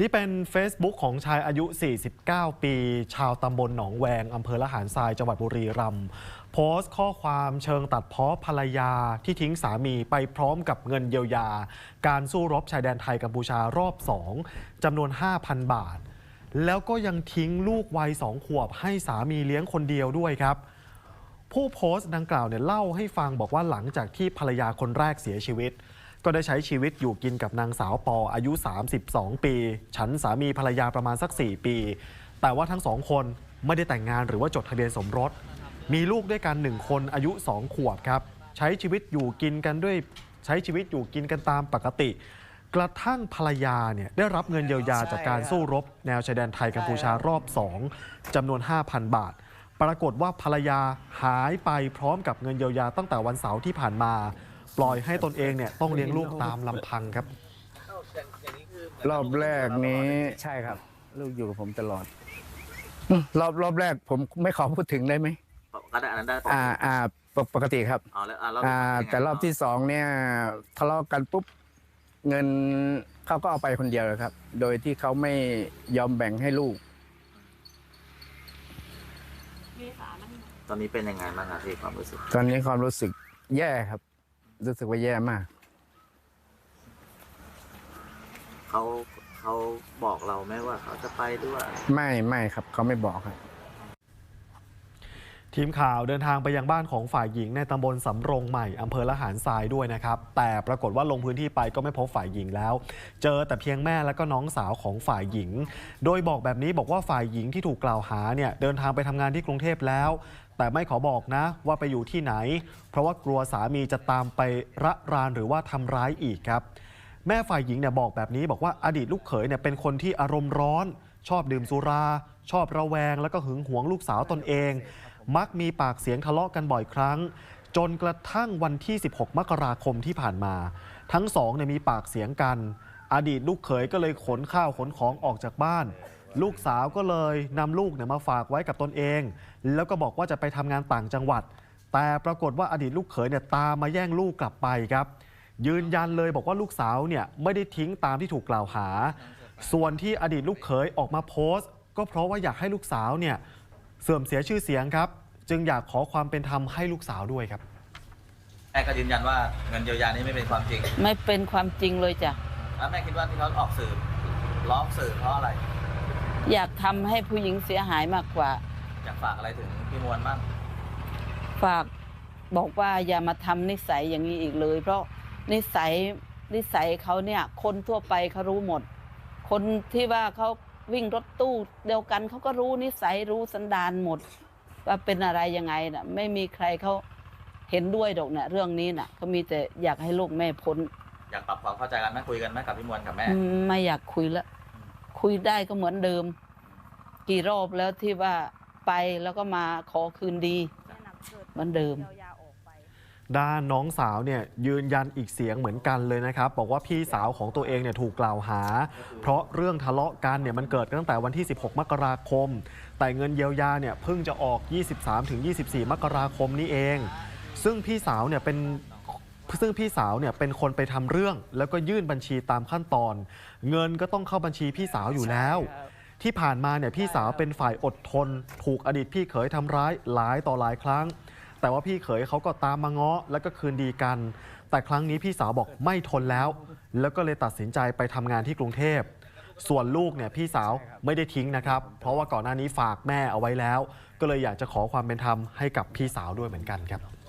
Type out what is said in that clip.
นี่เป็น Facebook ของชายอายุ 49 ปี ชาวตำบลหนองแวง อำเภอละหารทราย จังหวัดบุรีรัมย์ โพสต์ข้อความเชิงตัดเพ้อภรรยาที่ทิ้งสามีไปพร้อมกับเงินเยียวยา การสู้รบชายแดนไทยกัมพูชารอบ 2จำนวน 5,000 บาท แล้วก็ยังทิ้งลูกวัยสองขวบให้สามีเลี้ยงคนเดียวด้วยครับ ผู้โพสต์ดังกล่าวเนี่ยเล่าให้ฟังบอกว่าหลังจากที่ภรรยาคนแรกเสียชีวิต ก็ได้ใช้ชีวิตอยู่กินกับนางสาวปออายุ 32 ปี ฉันสามีภรรยาประมาณสัก 4 ปี แต่ว่าทั้งสองคนไม่ได้แต่งงานหรือว่าจดทะเบียนสมรส มีลูกด้วยกันหนึ่งคนอายุ 2 ขวบครับ ใช้ชีวิตอยู่กินกันด้วยใช้ชีวิตอยู่กินกันตามปกติ กระทั่งภรรยาเนี่ยได้รับเงินเยียวยาจากการสู้รบ แนวชายแดนไทยกัมพูชารอบ 2จำนวน 5,000 บาท ปรากฏว่าภรรยาหายไปพร้อมกับเงินเยียวยาตั้งแต่วันเสาร์ที่ผ่านมา ปล่อยให้ตนเองเนี่ยต้องเลี้ยงลูกตามลำพังครับ รอบแรกนี้ใช่ครับ ลูกอยู่กับผมตลอดอืมรอบรอบแรกผมไม่ขอพูดถึงได้ไหมก็ได้อันนั้นได้ปกอ่าติอ่าปกปกติครับ เอาแล้วอ่าแล้วอ่ายังไงแต่รอบที่สองเนี่ยทะเลาะกันปุ๊บเงินเขาก็เอาไปคนเดียวเลยครับ โดยที่เขาไม่ยอมแบ่งให้ลูก ตอนนี้เป็นยังไงบ้างครับที่ความรู้สึกตอนนี้ความรู้สึกแย่ครับ รู้สึกว่าแย่มาก เขาเขาบอกเราไหมว่าเขาจะไปด้วย ไม่ไม่ครับ เขาไม่บอกครับ ทีมข่าวเดินทางไปยังบ้านของฝ่ายหญิงในตำบลสำโรงใหม่อำเภอละหารทรายด้วยนะครับ แต่ปรากฏว่าลงพื้นที่ไปก็ไม่พบฝ่ายหญิงแล้ว เจอแต่เพียงแม่และก็น้องสาวของฝ่ายหญิง โดยบอกแบบนี้บอกว่าฝ่ายหญิงที่ถูกกล่าวหาเนี่ยเดินทางไปทำงานที่กรุงเทพแล้ว แต่ไม่ขอบอกนะว่าไปอยู่ที่ไหน เพราะว่ากลัวสามีจะตามไประรานหรือว่าทำร้ายอีกครับแม่ฝ่ายหญิงเนี่ยบอกแบบนี้บอกว่าอดีตลูกเขยเนี่ยเป็นคนที่อารมณ์ร้อน ชอบดื่มสุรา ชอบระแวงแล้วก็หึงหวงลูกสาวตนเอง มักมีปากเสียงทะเลาะกันบ่อยครั้ง จนกระทั่งวันที่ 16 มกราคมที่ผ่านมา ทั้งสองเนี่ยมีปากเสียงกัน อดีตลูกเขยก็เลยขนข้าวขนของออกจากบ้าน ลูกสาวก็เลยนำลูกเนี่ยมาฝากไว้กับตนเอง แล้วก็บอกว่าจะไปทำงานต่างจังหวัด แต่ปรากฏว่าอดีตลูกเขยเนี่ยตามมาแย่งลูกกลับไปครับ ยืนยันเลยบอกว่าลูกสาวเนี่ยไม่ได้ทิ้งตามที่ถูกกล่าวหาส่วนที่อดีตลูกเขยออกมาโพสต์ ก็เพราะว่าอยากให้ลูกสาวเนี่ยเสื่อมเสียชื่อเสียงครับ จึงอยากขอความเป็นธรรมให้ลูกสาวด้วยครับ แม่ก็ยืนยันว่าเงินเยียวยานี้ไม่เป็นความจริงไม่เป็นความจริงเลยจ้ะ แล้วแม่คิดว่าที่เขาออกสื่อร้องสื่อเพราะอะไร อยากทำให้ผู้หญิงเสียหายมากกว่า อยากฝากอะไรถึงพี่มวลบ้างฝากบอกว่าอย่ามาทำนิสัยอย่างนี้อีกเลย เพราะนิสัยนิสัยเขาเนี่ย คนทั่วไปเขารู้หมด คนที่ว่าเขา วิ่งรถตู้เดียวกันเขาก็รู้นิสัยรู้สันดานหมด ว่าเป็นอะไรยังไงน่ะไม่มีใครเขาเห็นด้วยดอกเนี่ยเรื่องนี้น่ะเขามีแต่อยากให้ลูกแม่พ้น อยากปรับความเข้าใจกันไหมคุยกันไหมกับพี่มวลกับแม่ อืมไม่อยากคุยแล้วคุยได้ก็เหมือนเดิม กี่รอบแล้วที่ว่าไปแล้วก็มาขอคืนดี เหมือนเดิม ด้านน้องสาวเนี่ยยืนยันอีกเสียงเหมือนกันเลยนะครับ บอกว่าพี่สาวของตัวเองเนี่ยถูกกล่าวหา เพราะเรื่องทะเลาะกันเนี่ยมันเกิดตั้งแต่วันที่ 16 มกราคม แต่เงินเยียวยาเนี่ยเพิ่งจะออก 23-24 มกราคมนี้เอง ซึ่งพี่สาวเนี่ยเป็นซึ่งพี่สาวเนี่ยเป็นคนไปทำเรื่อง แล้วก็ยื่นบัญชีตามขั้นตอน เงินก็ต้องเข้าบัญชีพี่สาวอยู่แล้ว ที่ผ่านมาเนี่ยพี่สาวเป็นฝ่ายอดทน ถูกอดีตพี่เขยทำร้ายหลายต่อหลายครั้ง แต่ว่าพี่เขยเขาก็ตามมาง้อแล้วก็คืนดีกัน แต่ครั้งนี้พี่สาวบอกไม่ทนแล้ว แล้วก็เลยตัดสินใจไปทำงานที่กรุงเทพ ส่วนลูกเนี่ยพี่สาวไม่ได้ทิ้งนะครับ เพราะว่าก่อนหน้านี้ฝากแม่เอาไว้แล้ว ก็เลยอยากจะขอความเป็นธรรมให้กับพี่สาวด้วยเหมือนกันครับสองขวบ